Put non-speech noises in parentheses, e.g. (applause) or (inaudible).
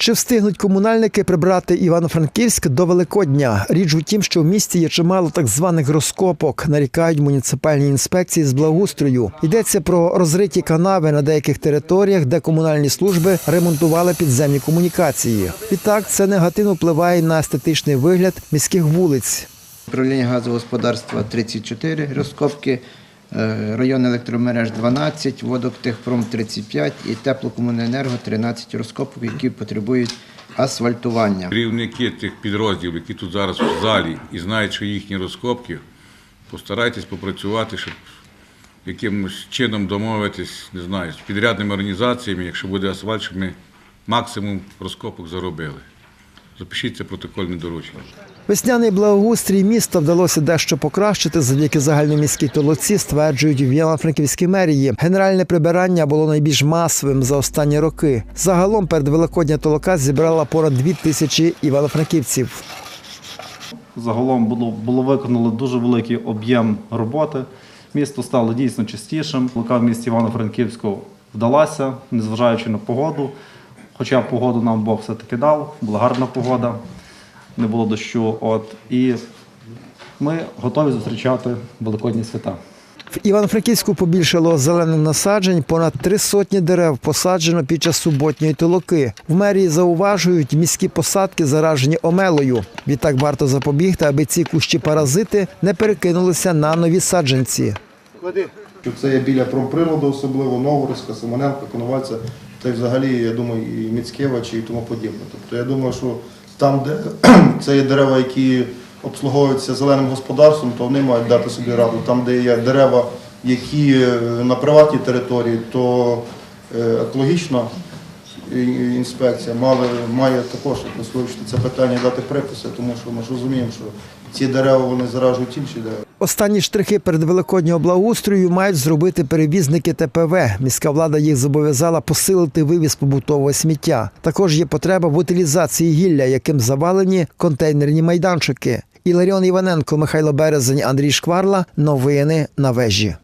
Чи встигнуть комунальники прибрати Івано-Франківськ до Великодня? Річ у тім, що в місті є чимало так званих розкопок, нарікають муніципальні інспекції з благоустрою. Йдеться про розриті канави на деяких територіях, де комунальні служби ремонтували підземні комунікації. Відтак це негативно впливає на естетичний вигляд міських вулиць. Управління газового господарства 34 розкопки, район електромереж 12, водоктехпром 35 і теплокомуненерго 13 розкопок, які потребують асфальтування. Керівники тих підрозділів, які тут зараз в залі і знають, що їхні розкопки, постарайтесь попрацювати, щоб якимось чином домовитись, не знаю, з підрядними організаціями, якщо буде асфальт, щоб ми максимум розкопок заробили. Запишіть це протокольне доручення. Весняний благоустрій міста вдалося дещо покращити завдяки загальноміській толоці, стверджують в Івано-Франківській мерії. Генеральне прибирання було найбільш масовим за останні роки. Загалом перед Великодня толока зібрала понад дві тисячі івано-франківців. Загалом було, було виконано дуже великий об'єм роботи. Місто стало дійсно чистішим. Лука в місті Івано-Франківську вдалася, незважаючи на погоду. Хоча погоду нам Бог все-таки дав, була гарна погода, не було дощу. От, і ми готові зустрічати великодні свята. В Івано-Франківську побільшало зелених насаджень. Понад три сотні дерев посаджено під час суботньої толоки. В мерії зауважують, міські посадки заражені омелою. Відтак варто запобігти, аби ці кущі паразити не перекинулися на нові саджанці. Що це є біля промприладу, особливо Новорозька, Симоненка, Коновальця, та й взагалі, я думаю, і Міцкевича і тому подібне. Тобто я думаю, що там, де (clears throat) це є дерева, які обслуговуються зеленим господарством, то вони мають дати собі раду. Там, де є дерева, які е, на приватній території, то е, екологічна інспекція мали, має також вивчити це питання, дати приписи, тому що ми ж розуміємо, що ці дерева вони заражують інші дерева. Останні штрихи перед великоднього благоустрою мають зробити перевізники ТПВ. Міська влада їх зобов'язала посилити вивіз побутового сміття. Також є потреба в утилізації гілля, яким завалені контейнерні майданчики. Іларіон Іваненко, Михайло Березень, Андрій Шкварла. Новини на вежі.